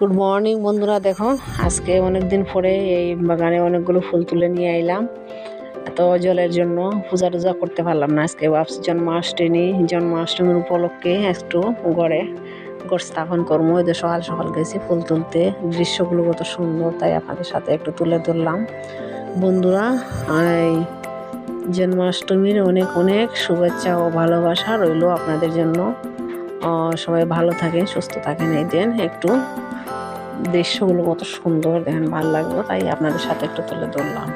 Good morning বন্ধুরা, দেখো, আজকে অনেক দিন পরে এই বাগানে অনেকগুলো ফুল তুলে নিয়ে আইলাম। তো জলের জন্য পূজা টুজা করতে পারলাম না। আজকে ভাবছি জন্মাষ্টমী, জন্মাষ্টমীর উপলক্ষে একটু গড়ে গড় স্থাপন করব। ওই সকাল সকাল গেছি ফুল তুলতে। দৃশ্যগুলো কত সুন্দর, তাই আপনাদের সাথে একটু তুলে ধরলাম। বন্ধুরা এই জন্মাষ্টমীর অনেক অনেক শুভেচ্ছা ও ভালোবাসা রইল আপনাদের জন্য। সবাই ভালো থাকেন, সুস্থ থাকেন। এই দিন একটু দৃশ্যগুলো কত সুন্দর দেখেন ভালো লাগল তাই আপনাদের সাথে একটু তুলে ধরলাম।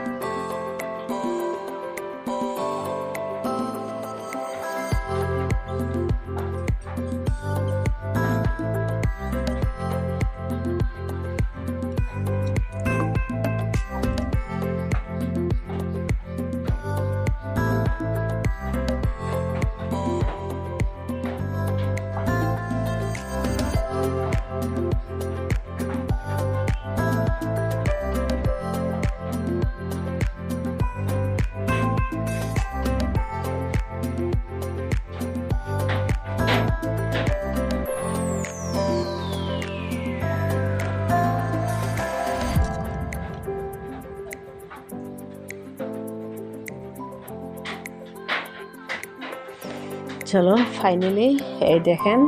চলো ফাইনালি এই দেখেন,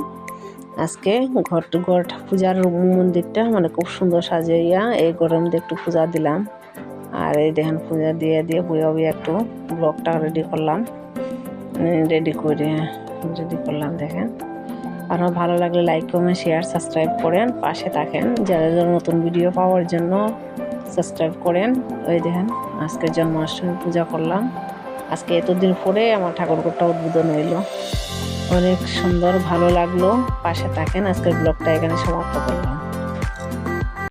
আজকে ঘর টু ঘর পূজার মন্দিরটা মানে খুব সুন্দর সাজাইয়া এই ঘরের মধ্যে একটু পূজা দিলাম। আর এই দেখেন, পূজা দিয়ে দিয়ে বইয়া বইয়া একটু ব্লগটা রেডি করলাম। রেডি করে রেডি করলাম, দেখেন। আরও ভালো লাগলে লাইক কমেন্ট শেয়ার সাবস্ক্রাইব করেন, পাশে থাকেন। যারা যারা নতুন ভিডিও পাওয়ার জন্য সাবস্ক্রাইব করেন, ওই দেখেন, আজকে জন্মাষ্টমী পূজা করলাম। আজকে এতদিন পরে আমার ঠাকুরঘরটা উদ্বোধন হইল। অনেক সুন্দর, ভালো লাগল। পাশে থাকেন, আজকের ব্লগটা এখানে সমাপ্ত করলাম।